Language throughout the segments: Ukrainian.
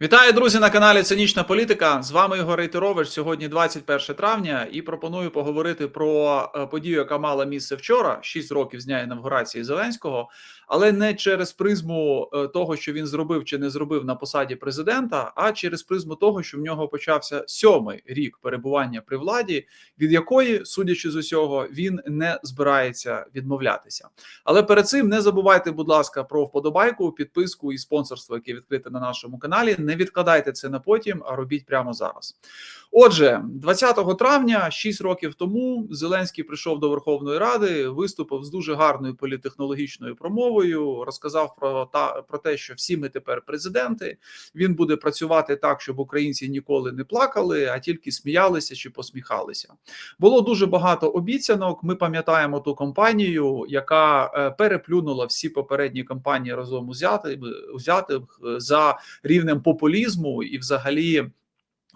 Вітаю, друзі, на каналі Цинічна Політика. З вами Ігор Рейтерович. Сьогодні 21 травня, і пропоную поговорити про е, подію, яка мала місце вчора, 6 років з дня інавгурації Зеленського, але не через призму е, того, що він зробив чи не зробив на посаді президента, а через призму того, що в нього почався сьомий рік перебування при владі, від якої, судячи з усього, він не збирається відмовлятися. Але перед цим не забувайте, будь ласка, про вподобайку, підписку і спонсорство, яке відкрите на нашому каналі. Не відкладайте це на потім, а робіть прямо зараз. Отже, 20 травня, 6 років тому, Зеленський прийшов до Верховної Ради, виступив з дуже гарною політехнологічною промовою. Розказав про та про те, що всі ми тепер президенти. Він буде працювати так, щоб українці ніколи не плакали, а тільки сміялися чи посміхалися. Було дуже багато обіцянок. Ми пам'ятаємо ту компанію, яка е, переплюнула всі попередні кампанії разом узятих взятих за рівнем популізму і, взагалі.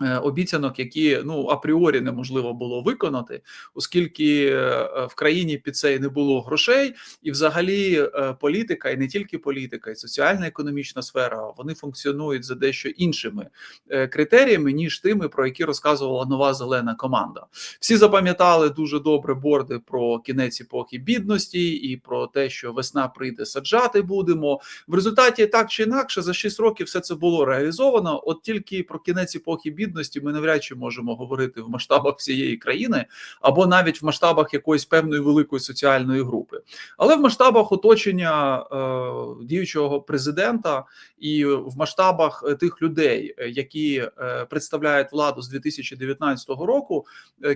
Е, Обіцянок, які ну апріорі неможливо було виконати, оскільки е, в країні під це не було грошей, і взагалі е, політика, і не тільки політика, і соціальна економічна сфера вони функціонують за дещо іншими критеріями, ніж тими, про які розказувала нова зелена команда. Всі запам'ятали дуже добре борди про кінець епохи бідності і про те, що весна прийде, саджати будемо. В результаті так чи інакше за 6 років все це було реалізовано. От тільки про кінець епохи бідності ми навряд чи можемо говорити в масштабах всієї країни або навіть в масштабах якоїсь певної великої соціальної групи, але в масштабах оточення е, діючого президента і в масштабах е, тих людей, е, які е, представляють владу з 2019 року,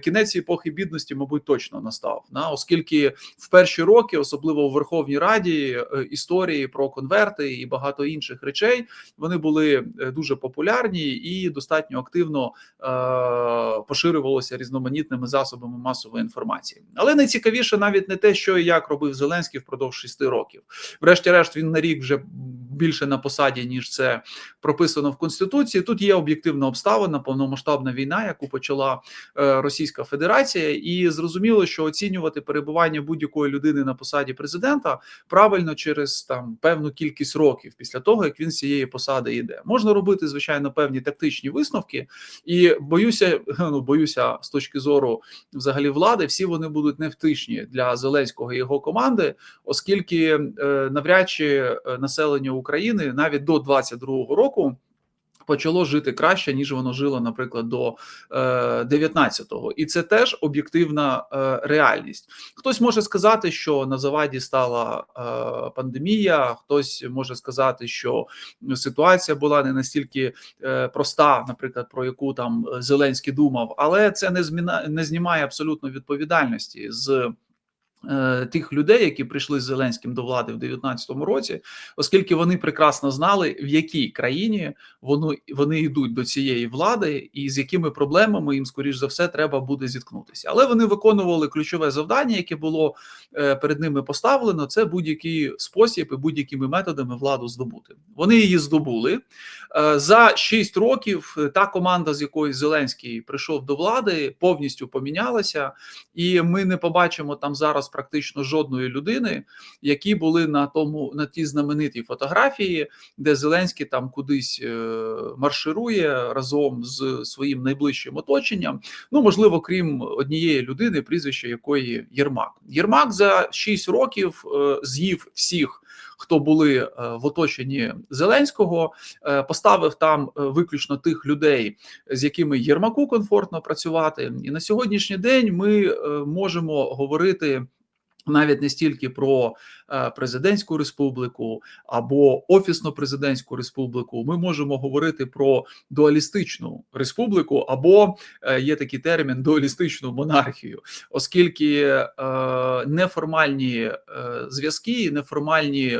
кінець епохи бідності, мабуть, точно настав. На оскільки в перші роки, особливо у Верховній Раді, історії про конверти і багато інших речей вони були дуже популярні і достатньо активно е, поширювалося різноманітними засобами масової інформації. Але найцікавіше навіть не те, що і як робив Зеленський впродовж шести років. Врешті-решт, він на рік вже більше на посаді, ніж це прописано в конституції. Тут є об'єктивна обставина, повномасштабна війна, яку почала е, Російська Федерація, і зрозуміло, що оцінювати перебування будь-якої людини на посаді президента правильно через там певну кількість років після того, як він з цієї посади йде. Можна робити звичайно певні тактичні висновки, і боюся, ну боюся, з точки зору взагалі влади, всі вони будуть невтишні для Зеленського і його команди, оскільки е, навряд чи е, населення України навіть до 22-го року. Почало жити краще, ніж воно жило, наприклад, до е, 19-го. і це теж об'єктивна е, реальність. Хтось може сказати, що на заваді стала е, пандемія. Хтось може сказати, що ситуація була не настільки е, проста, наприклад, про яку там Зеленський думав, але це не зміна не знімає абсолютно відповідальності з. Е, Тих людей, які прийшли з Зеленським до влади в 2019 році, оскільки вони прекрасно знали, в якій країні вони, вони йдуть до цієї влади, і з якими проблемами їм, скоріш за все, треба буде зіткнутися. Але вони виконували ключове завдання, яке було е, перед ними поставлено: це будь-який спосіб і будь-якими методами владу здобути. Вони її здобули Е, за 6 років. Та команда, з якої Зеленський прийшов до влади, повністю помінялася, і ми не побачимо там зараз практично жодної людини, які були на тому на тій знаменитій фотографії, де Зеленський там кудись е, марширує разом з своїм найближчим оточенням. Ну можливо, крім однієї людини, прізвище якої Єрмак. Єрмак за 6 років е, з'їв всіх. Хто були е, в оточенні Зеленського, е, поставив там е, виключно тих людей, з якими Єрмаку комфортно працювати, і на сьогоднішній день ми можемо говорити. Навіть не стільки про е, президентську республіку або офісно президентську республіку, ми можемо говорити про дуалістичну республіку, або е, є такий термін дуалістичну монархію, оскільки е, неформальні зв'язки, неформальні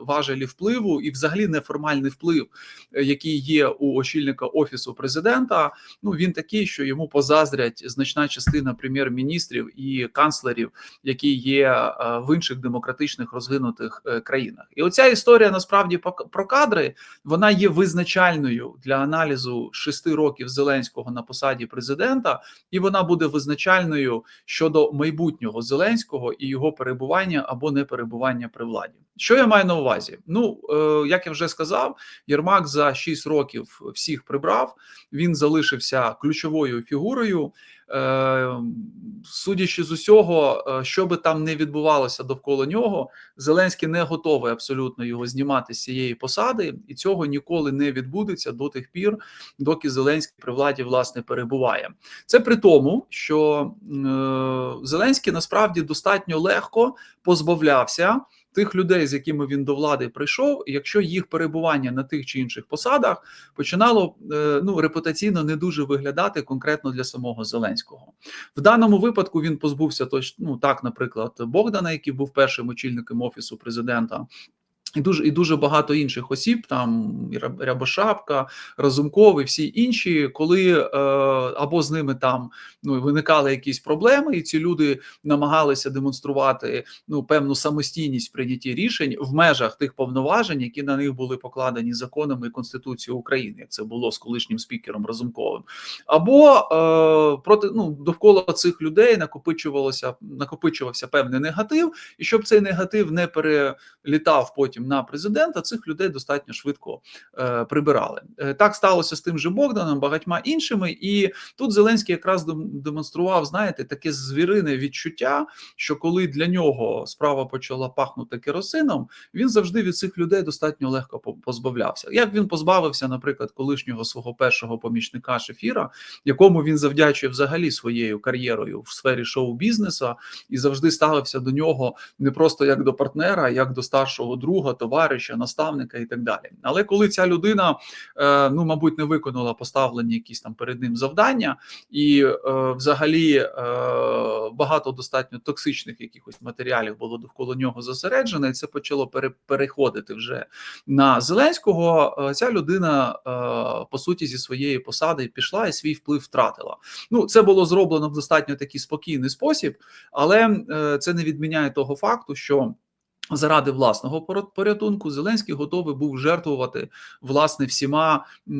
важелі впливу і, взагалі, неформальний вплив, який є у очільника офісу президента, ну він такий, що йому позаздрять значна частина прем'єр-міністрів і канцлерів, які є е, в інших демократичних розвинутих е, країнах. І оця історія насправді про кадри вона є визначальною для аналізу шести років Зеленського на посаді президента, і вона буде визначальною щодо майбутнього Зеленського і його перебування або не перебування при владі. Що я маю на увазі? Ну е, як я вже сказав, Єрмак за 6 років всіх прибрав. Він залишився ключовою фігурою. Е, Судячи з усього, е, що би там не відбувалося довкола нього, Зеленський не готовий абсолютно його знімати з цієї посади, і цього ніколи не відбудеться до тих пір, доки Зеленський при владі власне перебуває. Це при тому, що е, Зеленський насправді достатньо легко позбавлявся тих людей, з якими він до влади прийшов, якщо їх перебування на тих чи інших посадах починало е, ну репутаційно не дуже виглядати конкретно для самого Зеленського. В даному випадку він позбувся точно ну так, наприклад, Богдана, який був першим очільником офісу президента. І дуже і дуже багато інших осіб, там Рябошапка, Разумков і всі інші, коли е, або з ними там ну виникали якісь проблеми, і ці люди намагалися демонструвати ну певну самостійність в прийнятті рішень в межах тих повноважень, які на них були покладені законами і Конституцією України, як це було з колишнім спікером Разумковим, або е, проти ну довкола цих людей накопичувалося накопичувався певний негатив, і щоб цей негатив не перелітав потім на президента, цих людей достатньо швидко е, прибирали. Е, так сталося з тим же Богданом, багатьма іншими, і тут Зеленський якраз демонстрував, знаєте, таке звірине відчуття, що коли для нього справа почала пахнути керосином, він завжди від цих людей достатньо легко позбавлявся. Як він позбавився, наприклад, колишнього свого першого помічника Шефіра, якому він завдячує взагалі своєю кар'єрою в сфері шоу-бізнесу, і завжди ставився до нього не просто як до партнера, а як до старшого друга, товариша, наставника і так далі. Але коли ця людина, е, ну мабуть, не виконала поставлені якісь там перед ним завдання, і е, взагалі е, багато достатньо токсичних якихось матеріалів було довкола нього зосереджено, і це почало пере, переходити вже на Зеленського. Ця людина по суті зі своєї посади пішла і свій вплив втратила. Ну це було зроблено в достатньо такий спокійний спосіб, але це не відміняє того факту, що. Заради власного порятунку Зеленський готовий був жертвувати власне всіма е,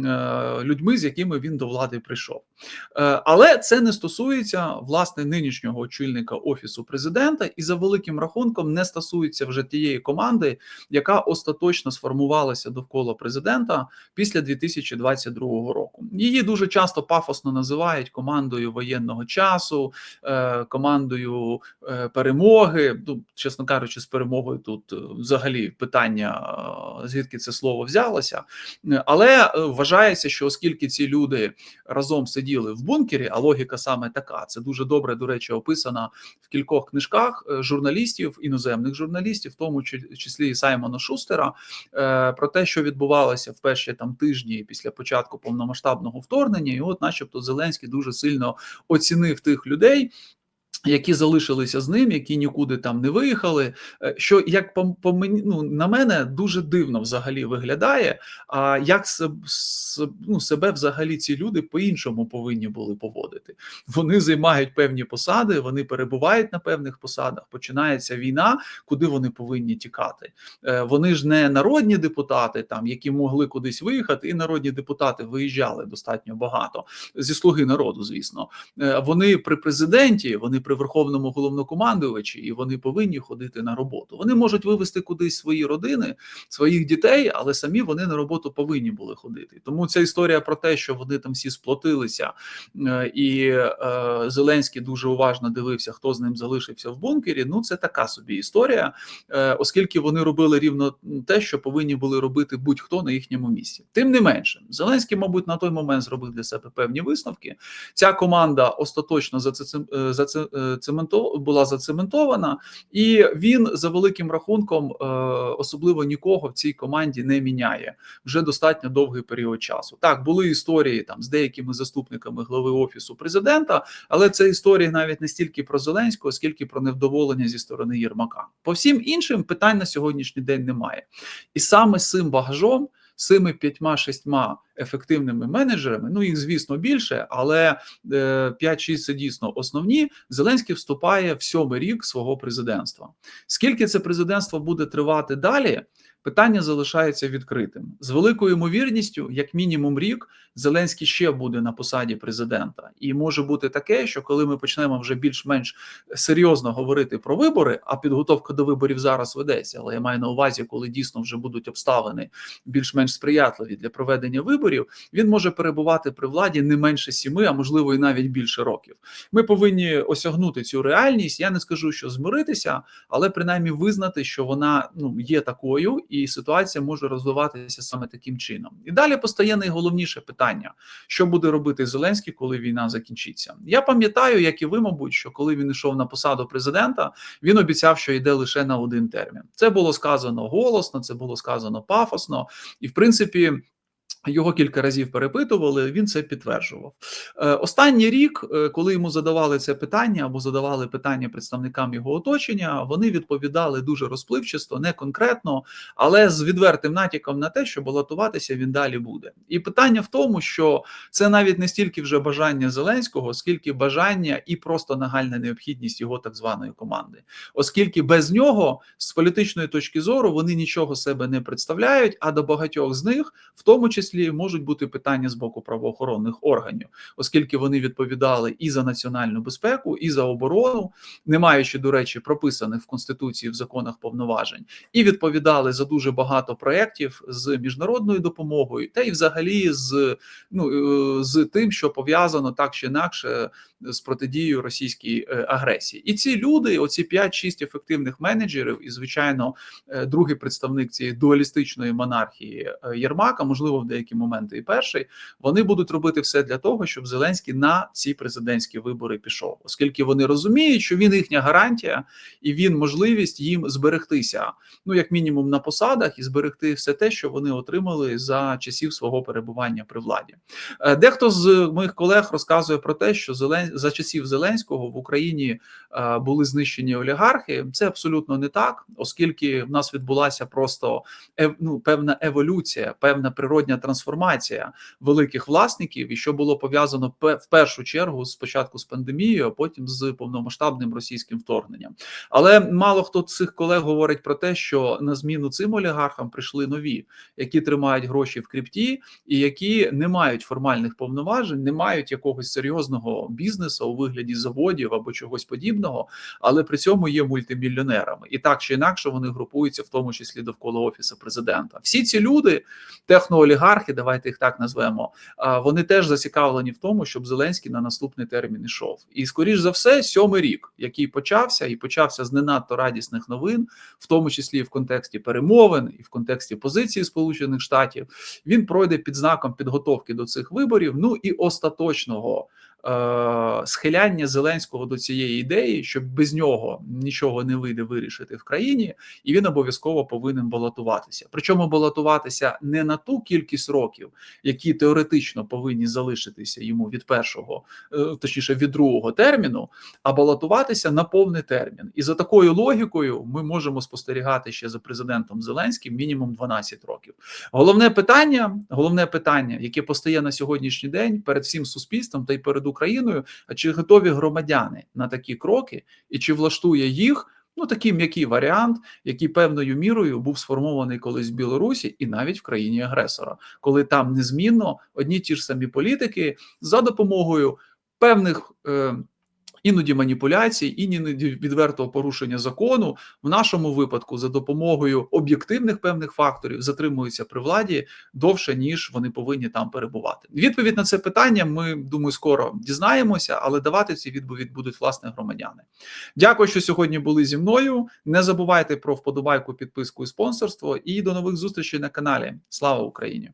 людьми, з якими він до влади прийшов. Е, Але це не стосується власне нинішнього очільника офісу президента, і за великим рахунком не стосується вже тієї команди, яка остаточно сформувалася довкола президента після 2022 року. Її дуже часто пафосно називають командою воєнного часу, е, командою перемоги. Ну, чесно кажучи, з перемогою тут е, взагалі питання, е, звідки це слово взялося. Але е, вважається, що оскільки ці люди разом сиділи в бункері, а логіка саме така, це дуже добре, до речі, описана в кількох книжках журналістів, іноземних журналістів, в тому числі Саймона Шустера, про те, що відбувалося в перші там тижні після початку повномасштабного вторгнення, і от, начебто, Зеленський дуже сильно оцінив тих людей. Які залишилися з ним, які нікуди там не виїхали. е, Що як по, по мені ну на мене дуже дивно взагалі виглядає. А як се, ну, себе взагалі ці люди по-іншому повинні були поводити? Вони займають певні посади, вони перебувають на певних посадах. Починається війна, куди вони повинні тікати. Е, Вони ж не народні депутати, там які могли кудись виїхати, і народні депутати виїжджали достатньо багато зі слуги народу, звісно. Е, Вони при президенті, вони при верховному головнокомандувачі, і вони повинні ходити на роботу. Вони можуть вивести кудись свої родини, своїх дітей, але самі вони на роботу повинні були ходити. Тому ця історія про те, що вони там всі сплотилися, е, і е, Зеленський дуже уважно дивився, хто з ним залишився в бункері. Ну це така собі історія, е, оскільки вони робили рівно те, що повинні були робити будь-хто на їхньому місці. Тим не менше, Зеленський, мабуть, на той момент зробив для себе певні висновки. Ця команда остаточно зацем- е, заце- е, цементов- була зацементована, і він за великим рахунком е, особливо нікого в цій команді не міняє вже достатньо довгий період часу. Так були історії там з деякими заступниками глави офісу президента, але це історії навіть не стільки про Зеленського, скільки про невдоволення зі сторони Єрмака. По всім іншим питань на сьогоднішній день немає, і саме з цим багажом. З цими п'ятьма-шістьма ефективними менеджерами. Ну їх звісно більше, але е, 5-6 це дійсно основні. Зеленський вступає в сьомий рік свого президентства. Скільки це президентство буде тривати далі? Питання залишається відкритим з великою ймовірністю, як мінімум рік, Зеленський ще буде на посаді президента, і може бути таке, що коли ми почнемо вже більш-менш серйозно говорити про вибори, а підготовка до виборів зараз ведеться. Але я маю на увазі, коли дійсно вже будуть обставини більш-менш сприятливі для проведення виборів, він може перебувати при владі не менше сіми, а можливо і навіть більше років. Ми повинні осягнути цю реальність. Я не скажу, що змиритися, але принаймні визнати, що вона ну є такою, і ситуація може розвиватися саме таким чином. І далі постає найголовніше питання: що буде робити Зеленський, коли війна закінчиться. Я пам'ятаю, як і ви, мабуть, що коли він йшов на посаду президента, він обіцяв, що йде лише на один термін. Це було сказано голосно, це було сказано пафосно, і в принципі. Його кілька разів перепитували, він це підтверджував. Е, Останній рік, е, коли йому задавали це питання або задавали питання представникам його оточення, вони відповідали дуже розпливчасто, не конкретно, але з відвертим натяком на те, що балотуватися він далі буде. І питання в тому, що це навіть не стільки вже бажання Зеленського, скільки бажання і просто нагальна необхідність його так званої команди, оскільки без нього з політичної точки зору вони нічого себе не представляють. А до багатьох з них, в тому числі можуть бути питання з боку правоохоронних органів, оскільки вони відповідали і за національну безпеку, і за оборону, не маючи, до речі, прописаних в конституції в законах повноважень, і відповідали за дуже багато проєктів з міжнародною допомогою, та й взагалі з ну е, з тим, що пов'язано так чи інакше з протидією російській е, агресії, і ці люди, оці 5-6 ефективних менеджерів, і звичайно, е, другий представник цієї дуалістичної монархії Єрмака, можливо, в деякі моменти і перший, вони будуть робити все для того, щоб Зеленський на ці президентські вибори пішов, оскільки вони розуміють, що він їхня гарантія і він можливість їм зберегтися, ну як мінімум на посадах, і зберегти все те, що вони отримали за часів свого перебування при владі. Е, дехто з моїх колег розказує про те, що Зелен... за часів Зеленського в Україні е, були знищені олігархи. Це абсолютно не так, оскільки в нас відбулася просто ну, певна еволюція, певна природня трансформація великих власників, і що було пов'язано в першу чергу спочатку з пандемією, а потім з повномасштабним російським вторгненням. Але мало хто цих колег говорить про те, що на зміну цим олігархам прийшли нові, які тримають гроші в крипті, і які не мають формальних повноважень, не мають якогось серйозного бізнесу у вигляді заводів або чогось подібного, але при цьому є мультимільйонерами, і так чи інакше вони групуються, в тому числі довкола офісу президента. Всі ці люди, техноолігархи, давайте їх так назвемо. вони теж зацікавлені в тому, щоб Зеленський на наступний термін йшов. І скоріш за все, сьомий рік, який почався, і почався з не надто радісних новин, в тому числі в контексті перемовин і в контексті позиції Сполучених Штатів, він пройде під знаком підготовки до цих виборів. Ну і остаточного схиляння Зеленського до цієї ідеї, що без нього нічого не вийде вирішити в країні, і він обов'язково повинен балотуватися. Причому балотуватися не на ту кількість років, які теоретично повинні залишитися йому від першого, е, точніше від другого терміну, а балотуватися на повний термін. І за такою логікою ми можемо спостерігати ще за президентом Зеленським мінімум 12 років. Головне питання, головне питання, яке постає на сьогоднішній день перед всім суспільством та й перед Україною. А чи готові громадяни на такі кроки, і чи влаштує їх? Ну, такий м'який варіант, який певною мірою був сформований колись в Білорусі і навіть в країні агресора, коли там незмінно одні ті ж самі політики за допомогою певних. Е, іноді маніпуляцій, іноді відвертого порушення закону в нашому випадку за допомогою об'єктивних певних факторів затримуються при владі довше ніж вони повинні там перебувати. Відповідь на це питання ми думаю, скоро дізнаємося, але давати ці відповідь будуть власне громадяни. Дякую, що сьогодні були зі мною. Не забувайте про вподобайку, підписку і спонсорство. І до нових зустрічей на каналі. Слава Україні!